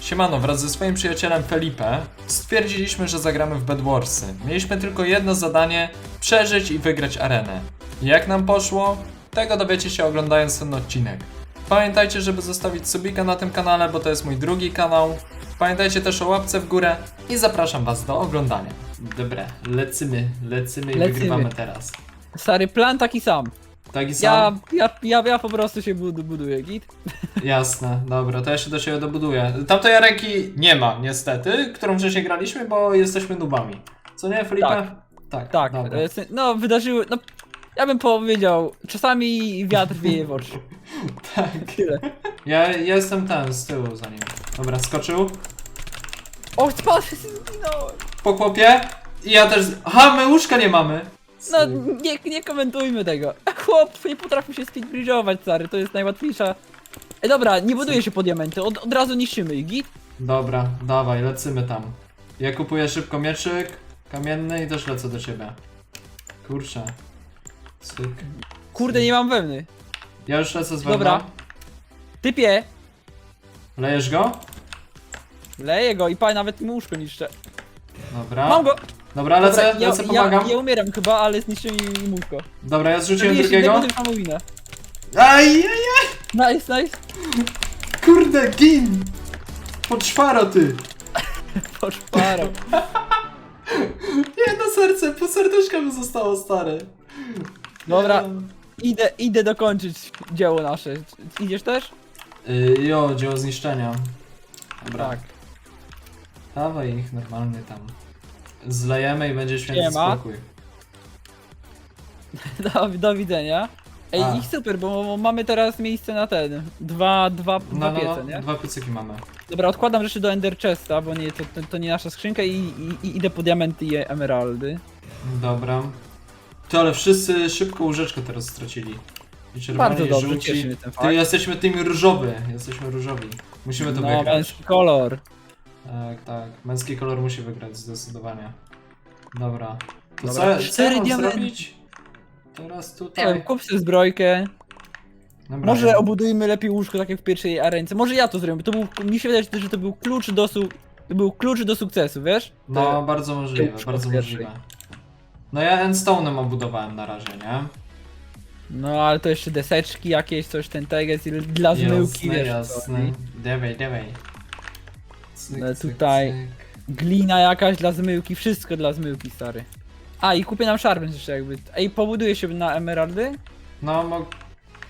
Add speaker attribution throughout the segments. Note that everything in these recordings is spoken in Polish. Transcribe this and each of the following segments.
Speaker 1: Siemano, wraz ze swoim przyjacielem Felipe stwierdziliśmy, że zagramy w Bedwarsy. Mieliśmy tylko jedno zadanie, przeżyć i wygrać arenę. Jak nam poszło? Tego dowiecie się oglądając ten odcinek. Pamiętajcie, żeby zostawić subika na tym kanale, bo to jest mój drugi kanał. Pamiętajcie też o łapce w górę i zapraszam was do oglądania. Dobra, lecymy, lecymy i
Speaker 2: Lecymy.
Speaker 1: wygrywamy teraz.
Speaker 2: Stary plan taki sam.
Speaker 1: Taki
Speaker 2: Ja,
Speaker 1: sam?
Speaker 2: ja, ja, ja po prostu się bud buduję, git.
Speaker 1: Jasne, dobra, to ja się do ciebie dobuduję. Tamtej ręki nie ma, niestety, którą wcześniej graliśmy, bo jesteśmy nubami. Co nie, Felipe?
Speaker 2: Tak.
Speaker 1: Tak,
Speaker 2: Tak,
Speaker 1: dobra.
Speaker 2: e, sy- no wydarzyły, no ja bym powiedział, czasami wiatr wieje w oczy.
Speaker 1: tak.
Speaker 2: Tyle.
Speaker 1: Ja, ja jestem ten, z tyłu za nim. Dobra, skoczył.
Speaker 2: O, spadł, zginąłem.
Speaker 1: Po chłopie. I ja też... Aha, my łóżka nie mamy.
Speaker 2: No nie, nie komentujmy tego. Chłop nie potrafił się speedbridge'ować, stary, to jest najłatwiejsza. E, dobra, nie buduje się po diamenty, od, od razu niszczymy ich, git.
Speaker 1: Dobra, dawaj, lecymy tam. Ja kupuję szybko mieczyk kamienny i też lecę do ciebie. Kurczę. Cyk.
Speaker 2: Kurde, nie mam wełny.
Speaker 1: Ja już lecę z wełną.
Speaker 2: Dobra. Typie,
Speaker 1: Lejesz go?
Speaker 2: leję go i pa, nawet mu łóżko niszczę.
Speaker 1: Dobra.
Speaker 2: Mam go!
Speaker 1: Dobra, lecę,
Speaker 2: Dobra, ja,
Speaker 1: lecę, pomagam.
Speaker 2: Ja, ja umieram chyba, ale zniszczyłem mi łóżko.
Speaker 1: Dobra, ja zrzuciłem
Speaker 2: Zabiję się
Speaker 1: drugiego. Aj, aj, aj,
Speaker 2: Nice, nice.
Speaker 1: kurde, gin! Poczwaro ty!
Speaker 2: Poczparo.
Speaker 1: Jedno serce, pół serduszka mi zostało stare.
Speaker 2: Dobra. Idę, idę dokończyć dzieło nasze. Idziesz też?
Speaker 1: Y, jo, dzieło zniszczenia. Dobra.
Speaker 2: Tak.
Speaker 1: Dawaj ich normalnie tam. Zlejemy i będzie święty
Speaker 2: Siema.
Speaker 1: spokój.
Speaker 2: Do, do widzenia. Ej,
Speaker 1: A.
Speaker 2: i super, bo mamy teraz miejsce na ten. Dwa, dwa, dwa
Speaker 1: No, no,
Speaker 2: piece,
Speaker 1: no,
Speaker 2: nie?
Speaker 1: dwa piecyki mamy.
Speaker 2: Dobra, odkładam rzeczy do Ender Chesta, bo nie, to, to, to nie nasza skrzynka i, i, i idę po diamenty i emeraldy.
Speaker 1: Dobra. To ale wszyscy szybko łóżeczkę teraz stracili. I czerwoni,
Speaker 2: Bardzo dobrze,
Speaker 1: żółci.
Speaker 2: cieszy mnie ten
Speaker 1: Ty
Speaker 2: fakt.
Speaker 1: jesteśmy tymi różowy. Jesteśmy różowi. Musimy to
Speaker 2: No,
Speaker 1: wygrać.
Speaker 2: męski kolor.
Speaker 1: Tak, tak. Męski kolor musi wygrać zdecydowanie. Dobra. To
Speaker 2: Dobra,
Speaker 1: co, co ja
Speaker 2: cztery
Speaker 1: mam
Speaker 2: diamenty.
Speaker 1: zrobić? Teraz
Speaker 2: Nie wiem,
Speaker 1: tutaj.
Speaker 2: kup sobie zbrojkę.
Speaker 1: Dobra,
Speaker 2: Może obudujmy lepiej łóżko, tak jak w pierwszej arence. Może ja to zrobię, bo to był, mi się wydaje, że to był klucz do, su, to był klucz do sukcesu, wiesz?
Speaker 1: No, bardzo możliwe, bardzo
Speaker 2: pierwszej.
Speaker 1: możliwe. No ja endstone'em obudowałem na razie, nie?
Speaker 2: No ale to jeszcze deseczki jakieś, coś ten teges i dla zmyłki,
Speaker 1: jasne,
Speaker 2: wiesz co
Speaker 1: jasne. Dawaj, dawaj. Cyk, cyk,
Speaker 2: tutaj.
Speaker 1: cyk.
Speaker 2: Glina jakaś dla zmyłki, wszystko dla zmyłki, stary. A i kupię nam sharpness jeszcze jakby. Ej, pobuduję się na emeraldy?
Speaker 1: No, mo...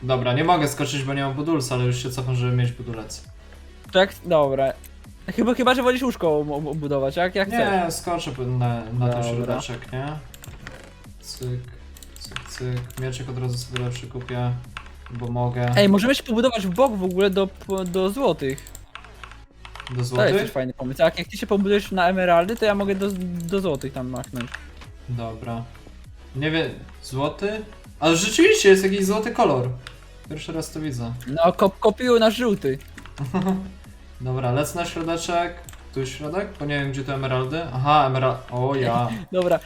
Speaker 1: Dobra, nie mogę skoczyć, bo nie mam budulca, ale już się cofam, żeby mieć budulec.
Speaker 2: Tak? Dobra. Chyba, chyba że wolisz łóżko ob- ob- obudować, jak, jak chcesz.
Speaker 1: Nie, skoczę po- na, na ten
Speaker 2: Dobra.
Speaker 1: środeczek, nie? Cyk, cyk, cyk. Mieczek od razu sobie lepszy kupię, bo mogę.
Speaker 2: Ej, możemy się pobudować w bok w ogóle do, do złotych.
Speaker 1: Do
Speaker 2: To jest
Speaker 1: złotych?
Speaker 2: też fajny pomysł. Jak, jak ty się pobudujesz na emeraldy, to ja mogę do, do złotych tam machnąć.
Speaker 1: Dobra. Nie wiem, złoty? Ale rzeczywiście jest jakiś złoty kolor. Pierwszy raz to widzę.
Speaker 2: No, kop, kopiuj nasz żółty.
Speaker 1: Dobra, lecę na środeczek. Tu jest środek? Bo nie wiem gdzie to emeraldy. Aha, emerald. O ja.
Speaker 2: Dobra.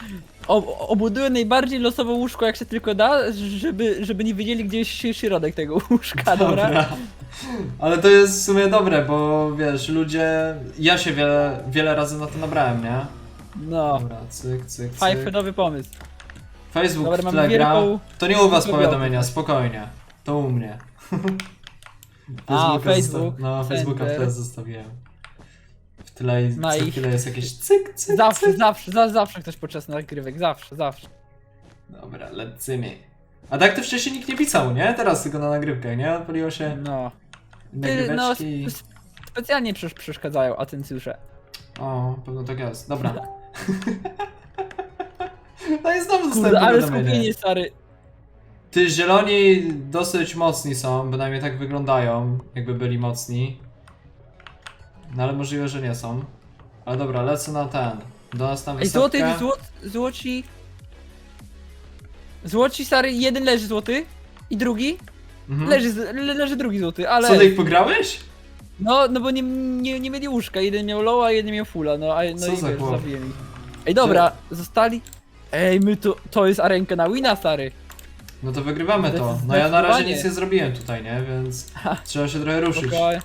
Speaker 2: O, obuduję najbardziej losowe łóżko jak się tylko da, żeby, żeby nie wiedzieli gdzie jest środek tego łóżka, dobra?
Speaker 1: Ale to jest w sumie dobre, bo wiesz, ludzie. Ja się wiele, wiele razy na to nabrałem, nie?
Speaker 2: No.
Speaker 1: Dobra, cyk, cyk,
Speaker 2: Fajny
Speaker 1: cyk.
Speaker 2: nowy pomysł.
Speaker 1: Facebook
Speaker 2: Dobra, mamy
Speaker 1: gra.
Speaker 2: wielką-
Speaker 1: To nie u was
Speaker 2: wielką
Speaker 1: powiadomienia, spokojnie. To u mnie.
Speaker 2: A,
Speaker 1: Facebooka
Speaker 2: Facebook,
Speaker 1: zosta- No, Facebooka w
Speaker 2: Center.
Speaker 1: tle zostawiłem. W tle
Speaker 2: No
Speaker 1: jest jakieś cyk, cyk,
Speaker 2: Zawsze,
Speaker 1: cyk.
Speaker 2: zawsze, za, zawsze ktoś podczas nagrywek, zawsze, zawsze.
Speaker 1: Dobra, lecimy. A tak to wcześniej nikt nie pisał, nie? Teraz tylko na nagrywkach, nie? Odpaliło się
Speaker 2: No. Ty, no,
Speaker 1: nagryweczki.
Speaker 2: sp- specjalnie przesz przeszkadzają atencjusze.
Speaker 1: O, pewno tak jest. Dobra. no i znowu
Speaker 2: Kurde,
Speaker 1: dostałem
Speaker 2: ale
Speaker 1: powiadomienie.
Speaker 2: skupienie, stary.
Speaker 1: Ty, zieloni dosyć mocni są, bynajmniej tak wyglądają, jakby byli mocni. No ale możliwe, że nie są. Ale dobra, lecę na ten. Do nas tam
Speaker 2: Ej, złoty, złot, złoci... Złoci, stary, jeden leży złoty i drugi
Speaker 1: Mhm.
Speaker 2: leży, z- le, leży drugi złoty, ale...
Speaker 1: Co, ty ich pograłeś?
Speaker 2: No, no bo nie, nie, nie mieli łóżka, jeden miał low, a jeden miał fulla, no, a, no
Speaker 1: Co
Speaker 2: i
Speaker 1: za
Speaker 2: wiesz,
Speaker 1: chłop?
Speaker 2: zabiłem ich. Ej, dobra, zostali... Ej, my to, to jest arenka na wina, stary.
Speaker 1: No to wygrywamy to. No ja na razie nic nie zrobiłem tutaj, nie? Więc trzeba się trochę ruszyć.
Speaker 2: Spokojnie.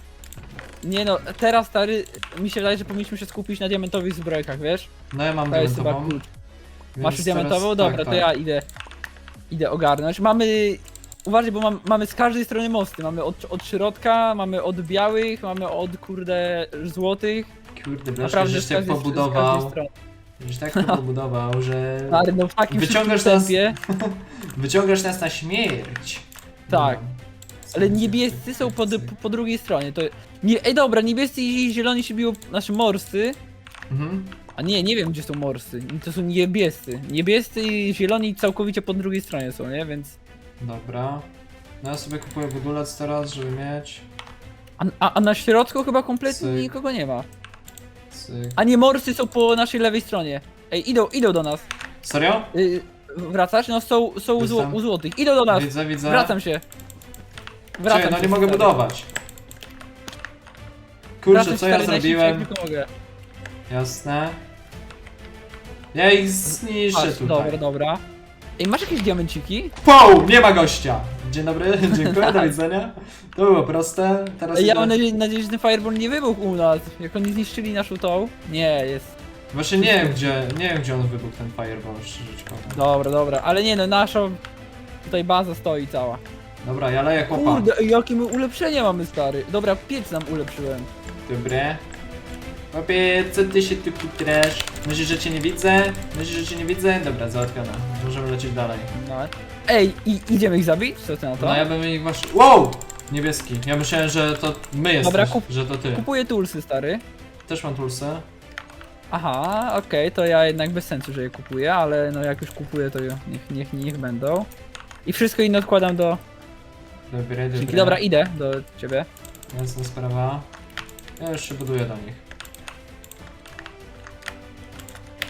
Speaker 2: Nie no, teraz stary, mi się wydaje, że powinniśmy się skupić na diamentowych zbrojkach, wiesz?
Speaker 1: No ja mam
Speaker 2: To jest chyba
Speaker 1: diamentową.
Speaker 2: klucz.
Speaker 1: więc
Speaker 2: Masz już
Speaker 1: teraz-
Speaker 2: diamentową? Dobra,
Speaker 1: tak,
Speaker 2: to
Speaker 1: tak.
Speaker 2: ja idę. Idę ogarnąć. Mamy. Uważaj, bo mam, mamy z każdej strony mosty. Mamy od, od środka, mamy od białych, mamy od kurde złotych.
Speaker 1: Kurde, Blaszka,
Speaker 2: Naprawdę
Speaker 1: żeś
Speaker 2: z
Speaker 1: tak
Speaker 2: każdej, z każdej
Speaker 1: pobudował,
Speaker 2: strony.
Speaker 1: żeś tak to pobudował, że
Speaker 2: Ale no w takim
Speaker 1: Wyciągasz
Speaker 2: szybkim
Speaker 1: nas-
Speaker 2: tempie.
Speaker 1: wyciągasz nas na śmierć.
Speaker 2: Tak.
Speaker 1: No.
Speaker 2: Ale niebiescy są po, po, po drugiej stronie. To. Nie, ej dobra, niebiescy i zieloni się biją. Znaczy morscy.
Speaker 1: Mhm.
Speaker 2: A nie, nie wiem gdzie są morscy. To są niebiescy. Niebiescy i zieloni całkowicie po drugiej stronie są, nie? Więc.
Speaker 1: Dobra. No ja sobie kupuję budulec teraz, żeby mieć.
Speaker 2: A, a, a na środku chyba kompletnie
Speaker 1: Cyk.
Speaker 2: nikogo nie ma.
Speaker 1: Cyk.
Speaker 2: A nie, morscy są po naszej lewej stronie. Ej, idą, idą do nas.
Speaker 1: Serio?
Speaker 2: Y, wracasz? No są, są u, zło,
Speaker 1: Jestem.
Speaker 2: u złotych. Idą do nas.
Speaker 1: Widzę, widzę.
Speaker 2: Wracam się. Wracam
Speaker 1: Czekaj, no
Speaker 2: się,
Speaker 1: nie mogę
Speaker 2: stary.
Speaker 1: budować. Kurczę,
Speaker 2: Wracam
Speaker 1: co
Speaker 2: się,
Speaker 1: ja
Speaker 2: stary, najszybciej,
Speaker 1: zrobiłem?
Speaker 2: jak tylko mogę.
Speaker 1: Jasne. Ja ich zniszczę
Speaker 2: Patrz,
Speaker 1: tutaj.
Speaker 2: dobra, dobra. Ej, masz jakieś diamenciki?
Speaker 1: Poł! Nie ma gościa! Dzień dobry, dziękuję, do widzenia. To było proste. Teraz
Speaker 2: Ej, ja
Speaker 1: idę-
Speaker 2: mam nadzieję, nadzieję, że ten fireball nie wybuchł u nas. Jak oni zniszczyli naszą tą. Nie, jest.
Speaker 1: Właśnie nie wiem gdzie, nie wiem gdzie on wybuchł ten fireball, szczerze ci powiem.
Speaker 2: Dobra, dobra. Ale nie no, nasza tutaj baza stoi cała.
Speaker 1: Dobra, ja leję chłopa.
Speaker 2: Kurde, ej, jakie my ulepszenia mamy, stary. Dobra, piec nam ulepszyłem.
Speaker 1: Dobre. Chłopie, co ty się tu kutrasz? Myślisz, że cię nie widzę? Myślisz, że cię nie widzę? Dobra, załatwione. Możemy lecieć dalej.
Speaker 2: No. Ej, i idziemy ich zabić? Co ty na to?
Speaker 1: No ja bym ich właśnie... Wow! Niebieski. Ja myślałem, że to my jesteś,
Speaker 2: Dobra, kup-
Speaker 1: że to ty.
Speaker 2: Kupuję tulsy, stary.
Speaker 1: Też mam tulsy.
Speaker 2: Aha, okej, to ja jednak bez sensu, że je kupuję, ale no jak już kupuję, to niech, niech, niech będą. I wszystko inne odkładam do...
Speaker 1: Dobre,
Speaker 2: Dzięki.
Speaker 1: dobre.
Speaker 2: Dobra, idę do ciebie.
Speaker 1: Jasna sprawa. Ja już się buduję do nich.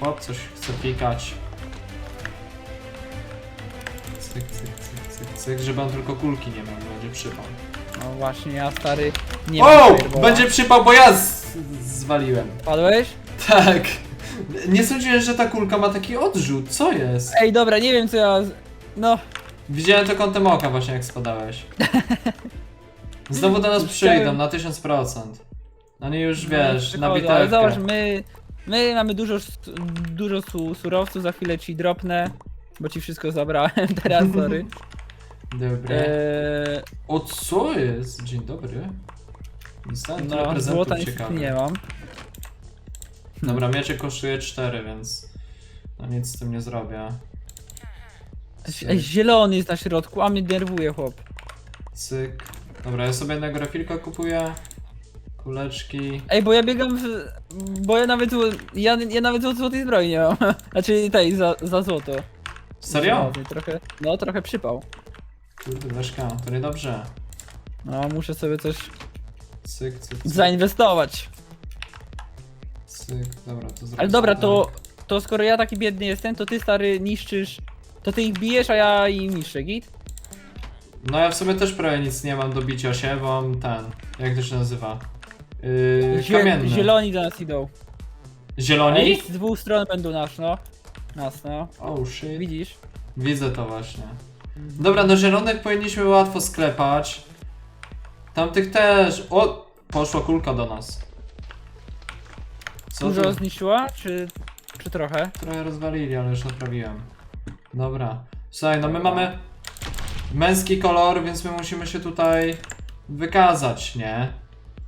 Speaker 1: Chłop coś chce pikać. Cyk, cyk, cyk, cyk, cyk, żeby on tylko kulki nie miał, bo będzie przypał.
Speaker 2: No właśnie, ja stary nie mam
Speaker 1: O! Będzie przypał, bo ja z zwaliłem.
Speaker 2: Padłeś?
Speaker 1: Tak. Nie sądziłem, że ta kulka ma taki odrzut. Co jest?
Speaker 2: Ej, dobra, nie wiem co ja... z- No,
Speaker 1: Widziałem to kątem oka właśnie jak spadałeś. Znowu do nas przyjdą na 1000%. Oni już wiesz, na
Speaker 2: No, przychodzą, ale zobacz,
Speaker 1: bitewkę.
Speaker 2: my... My mamy dużo, s- dużo su, surowców, za chwilę ci dropnę, bo ci wszystko zabrałem teraz, sorry.
Speaker 1: Dobra.
Speaker 2: Eee,
Speaker 1: O co jest? Dzień dobry. Dostałem tyle
Speaker 2: no,
Speaker 1: prezentów
Speaker 2: złota niestety
Speaker 1: ciekawych.
Speaker 2: nie mam.
Speaker 1: Dobra, mieczek kosztuje 4, więc no nic z tym nie zrobię.
Speaker 2: Ej, zielony jest na środku, a mnie denerwuje chłop.
Speaker 1: Cyk. Dobra, ja sobie jednego refilka kupuję. Kuleczki.
Speaker 2: Ej, bo ja biegam w... Bo ja nawet... Ja, ja nawet zło- złotej zbroi nie mam. Znaczy tej, za, za złoto.
Speaker 1: Serio?
Speaker 2: Złoty, Trochę, no, trochę przypał.
Speaker 1: Kurde, Leszka, to niedobrze.
Speaker 2: No, muszę sobie coś
Speaker 1: Cyk, cyk, cyk.
Speaker 2: zainwestować.
Speaker 1: Cyk, dobra, to zrobię.
Speaker 2: Ale dobra,
Speaker 1: sobie
Speaker 2: to, to skoro ja taki biedny jestem, to ty stary niszczysz... To ty ich bijesz, a ja im niszczę, git?
Speaker 1: No ja w sumie też prawie nic nie mam do bicia się, bo mam ten, jak to się nazywa? Yy,
Speaker 2: Zie-
Speaker 1: kamienny.
Speaker 2: zieloni do nas idą.
Speaker 1: Zieloni?
Speaker 2: Ej, z dwóch stron będą nasz, no. Nas, no.
Speaker 1: Oh shit.
Speaker 2: Widzisz?
Speaker 1: Widzę to właśnie. Dobra, no zielonych powinniśmy łatwo sklepać. Tamtych też. O! Poszła kulka do nas. Co
Speaker 2: Dużo
Speaker 1: tu?
Speaker 2: zniszczyła, czy, czy trochę?
Speaker 1: Trochę rozwalili, ale już naprawiłem. Dobra. Słuchaj, no my mamy męski kolor, więc my musimy się tutaj wykazać, nie?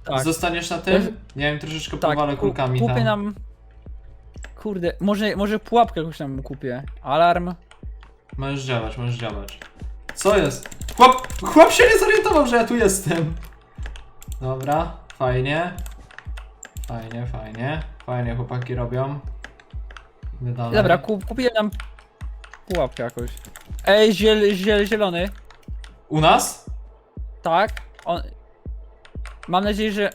Speaker 2: Tak.
Speaker 1: Zostaniesz na tym? Nie wiem, troszeczkę
Speaker 2: Tak,
Speaker 1: powalę
Speaker 2: ku-
Speaker 1: kulkami
Speaker 2: kupię
Speaker 1: tam.
Speaker 2: nam... Kurde, może, może pułapkę jakąś tam kupię. Alarm.
Speaker 1: Możesz działać, możesz działać. Co jest? Chłop, chłop się nie zorientował, że ja tu jestem. Dobra, fajnie. Fajnie, fajnie. Fajnie chłopaki robią. Idę dalej.
Speaker 2: Dobra, kupię nam pułapkę jakąś. Ej, ziel, ziel, zielony.
Speaker 1: U nas?
Speaker 2: Tak. On... Mam nadzieję, że...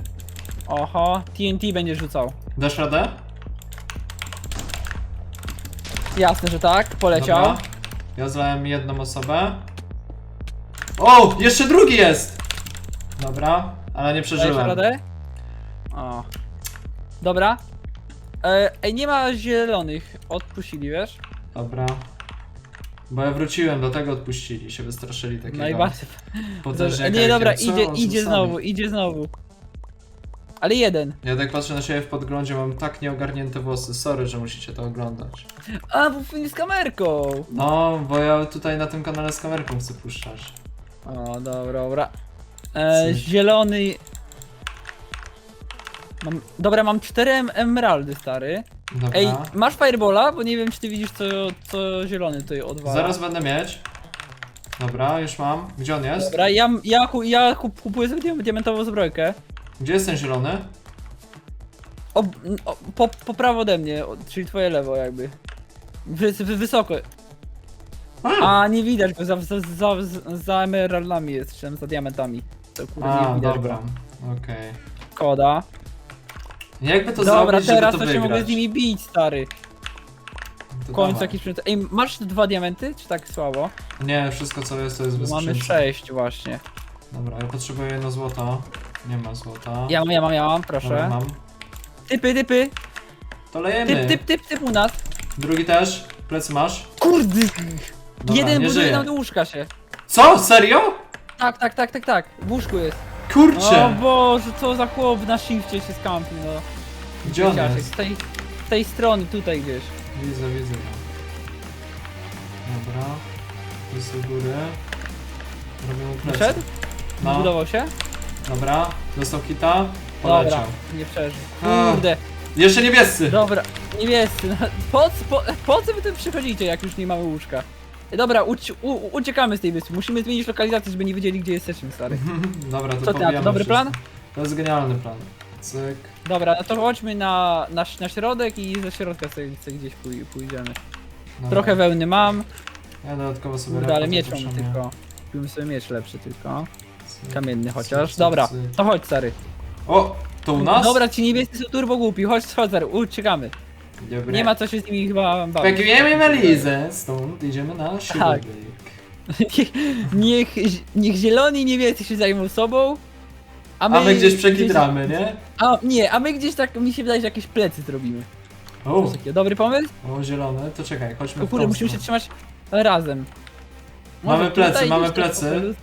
Speaker 2: Oho, TNT będzie rzucał.
Speaker 1: Dasz radę?
Speaker 2: Jasne, że tak. Poleciał.
Speaker 1: Dobra. Ja zlałem jedną osobę. O! Jeszcze drugi jest! Dobra, ale nie
Speaker 2: Dajesz
Speaker 1: przeżyłem.
Speaker 2: radę? O. Dobra. E, ej, nie ma zielonych. Odpuścili, wiesz?
Speaker 1: Dobra. Bo ja wróciłem, do tego odpuścili, się wystraszyli takiego
Speaker 2: Najbardziej.
Speaker 1: potężniaka
Speaker 2: Nie,
Speaker 1: jak
Speaker 2: dobra.
Speaker 1: Co
Speaker 2: idzie,
Speaker 1: on
Speaker 2: idzie znowu, idzie znowu. Ale jeden.
Speaker 1: Ja tak patrzę na siebie w podglądzie, mam tak nieogarnięte włosy. Sorry, że musicie to oglądać.
Speaker 2: A, bo film z kamerką.
Speaker 1: No, bo ja tutaj na tym kanale z kamerką chcę puszczać.
Speaker 2: O, dobra, dobra. E,
Speaker 1: Cyk.
Speaker 2: zielony... Mam, dobra, mam cztery em- emeraldy, stary.
Speaker 1: Dobra.
Speaker 2: Ej, masz firebola? Bo nie wiem, czy ty widzisz, co, co zielony tutaj odwala.
Speaker 1: Zaraz będę mieć. Dobra, już mam. Gdzie on jest?
Speaker 2: Dobra, ja, ja, ku- ja kup- kupuję sobie diam- diamentową zbrojkę.
Speaker 1: Gdzie jest ten zielony?
Speaker 2: O, o, po, po prawo ode mnie, o, czyli twoje lewo jakby. Wy, wy, wysoko.
Speaker 1: A,
Speaker 2: A, nie widać go, za, za, za, za emeraldami jest, czy tam za diamentami. To kurde,
Speaker 1: A
Speaker 2: nie widać
Speaker 1: dobra.
Speaker 2: go.
Speaker 1: Okej. Jakby to
Speaker 2: Dobra,
Speaker 1: zrobić, żeby
Speaker 2: teraz
Speaker 1: to
Speaker 2: to się
Speaker 1: wygrać?
Speaker 2: mogę z nimi bić, stary.
Speaker 1: To
Speaker 2: W końcu
Speaker 1: dawaj.
Speaker 2: jakiś przedmiot. Ej, masz dwa diamenty, czy tak słabo?
Speaker 1: Nie, wszystko co jest to jest bez
Speaker 2: Mamy sześć właśnie.
Speaker 1: Dobra, ja potrzebuję jedno złoto. Nie ma złota.
Speaker 2: Ja mam, ja mam, ja mam,
Speaker 1: Dobra,
Speaker 2: proszę.
Speaker 1: mam.
Speaker 2: Typy, typy.
Speaker 1: To lejemy.
Speaker 2: Typ, typ, typ, typ u nas.
Speaker 1: Drugi też. Plecy masz.
Speaker 2: Kurde.
Speaker 1: Dobra,
Speaker 2: Jeden
Speaker 1: nie
Speaker 2: buduje
Speaker 1: żyje.
Speaker 2: nam do łóżka się.
Speaker 1: Co? Serio?
Speaker 2: Tak, tak, tak, tak, tak. W łóżku jest. O
Speaker 1: Kurczę!
Speaker 2: Boże, co za chłop na shifcie się skampi, no.
Speaker 1: Gdzie on
Speaker 2: Dzieciaczek,
Speaker 1: jest?
Speaker 2: Z tej, z tej strony, tutaj gdzieś.
Speaker 1: Widzę, widzę go. Dobra. Jest u góry. Robię mu plecy. No,
Speaker 2: Budował się?
Speaker 1: dobra. Dostał hita. Poleciał.
Speaker 2: Dobra, nie przeżył.
Speaker 1: A.
Speaker 2: Kurde,
Speaker 1: Jeszcze niebiescy!
Speaker 2: dobra, niebiescy. no, Po, co- po, po co wy tu przychodzicie, jak już nie mamy łóżka? Dobra, uci u, uciekamy z tej wyspy. Musimy zmienić lokalizację, żeby nie wiedzieli, gdzie jesteśmy, stary.
Speaker 1: Dobra, to
Speaker 2: Co ty na to,
Speaker 1: pobijamy
Speaker 2: dobry
Speaker 1: wszystko.
Speaker 2: plan?
Speaker 1: To jest genialny plan. Cyk.
Speaker 2: Dobra, no to chodźmy na, na, na środek i ze środka sobie, sobie gdzieś pój, pójdziemy.
Speaker 1: Dobra.
Speaker 2: Trochę wełny mam,
Speaker 1: Ja dodatkowo sobie
Speaker 2: kurde, ale miecz mam tylko. Kupimy sobie miecz lepszy tylko. Kamienny chociaż. Dobra, to chodź, stary.
Speaker 1: O! To u nas?
Speaker 2: Dobra, ci niebiescy są turbo głupi, chodź, chodź, stary, uciekamy.
Speaker 1: Dobra.
Speaker 2: Nie ma co się z nimi chyba bawić.
Speaker 1: Pakujemy walizę, stąd idziemy na
Speaker 2: Tak.
Speaker 1: siódemik.
Speaker 2: niech, niech, niech zieloni niebiescy się zajmą sobą, a my,
Speaker 1: A my gdzieś przekitramy, nie?
Speaker 2: A nie, a my gdzieś tak, mi się wydaje, że jakieś plecy zrobimy.
Speaker 1: O.
Speaker 2: Dobry pomysł?
Speaker 1: o zielony, to czekaj, chodźmy
Speaker 2: O
Speaker 1: w
Speaker 2: kurde,
Speaker 1: tą
Speaker 2: musimy się
Speaker 1: stronę.
Speaker 2: trzymać razem.
Speaker 1: Mamy plecy,
Speaker 2: tutaj
Speaker 1: mamy
Speaker 2: gdzieś tam
Speaker 1: plecy.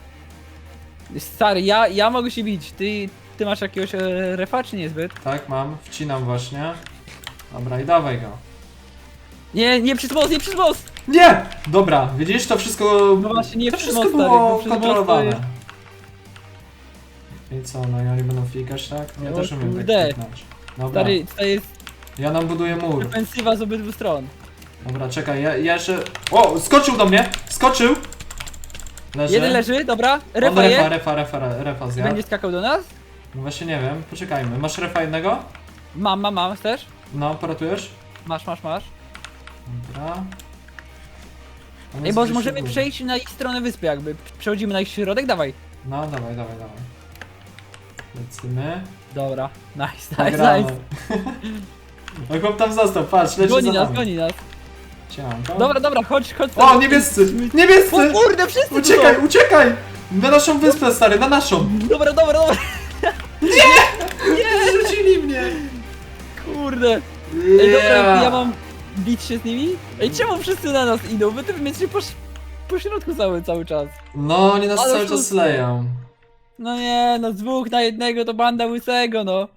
Speaker 2: po- Stary, ja, ja mogę się bić. Ty, ty masz jakiegoś e, refa, czy niezbyt?
Speaker 1: Tak, mam, wcinam właśnie. Dobra, i dawaj go.
Speaker 2: Nie, nie przez most, nie przez most!
Speaker 1: Nie! Dobra, widzisz, to wszystko...
Speaker 2: No właśnie, nie
Speaker 1: to
Speaker 2: przez
Speaker 1: wszystko
Speaker 2: most, stary,
Speaker 1: było
Speaker 2: bo przez most to
Speaker 1: kontrolowane.
Speaker 2: jest-
Speaker 1: I co, no i oni będą fikać, tak? Ja
Speaker 2: O
Speaker 1: też umiem tak
Speaker 2: kurde.
Speaker 1: fiknąć. Dobra,
Speaker 2: Stary, tutaj jest
Speaker 1: ja nam buduję mur.
Speaker 2: defensywa z obydwu stron.
Speaker 1: Dobra, czekaj, ja, ja jeszcze... O, skoczył do mnie! Skoczył! Leży.
Speaker 2: Jeden leży, dobra.
Speaker 1: On
Speaker 2: Refa
Speaker 1: refa,
Speaker 2: jest.
Speaker 1: refa, refa, refa zjadł.
Speaker 2: Będzie skakał do nas?
Speaker 1: No właśnie nie wiem, poczekajmy. Masz refa jednego?
Speaker 2: Mam, mam, mam, też?
Speaker 1: No, poratujesz?
Speaker 2: Masz, masz, masz.
Speaker 1: Dobra.
Speaker 2: Ej, bo możemy
Speaker 1: góry.
Speaker 2: przejść na ich stronę wyspy jakby. Przechodzimy na ich środek, dawaj.
Speaker 1: No, dawaj, dawaj, dawaj. Lecimy.
Speaker 2: Dobra, nice, nice,
Speaker 1: Nagramy.
Speaker 2: nice.
Speaker 1: No chłop tam został, patrz, leci
Speaker 2: Goni
Speaker 1: za
Speaker 2: nas,
Speaker 1: nami.
Speaker 2: goni nas. Dobra, dobra, chodź, chodź.
Speaker 1: O, niebiescy!
Speaker 2: O
Speaker 1: Niebiescy!
Speaker 2: kurde, wszyscy tu
Speaker 1: Uciekaj,
Speaker 2: są.
Speaker 1: uciekaj! Na naszą wyspę, stary, na naszą!
Speaker 2: Dobra, dobra, dobra.
Speaker 1: Rzucili mnie!
Speaker 2: Kurde. Ej, dobra, ja mam bić się z nimi? Ej, czemu wszyscy na nas idą? Wy ty mnie po, po środku cały, cały czas.
Speaker 1: No, oni nas
Speaker 2: Ale
Speaker 1: cały czas leją.
Speaker 2: No nie, no z dwóch na jednego to banda łysego, no.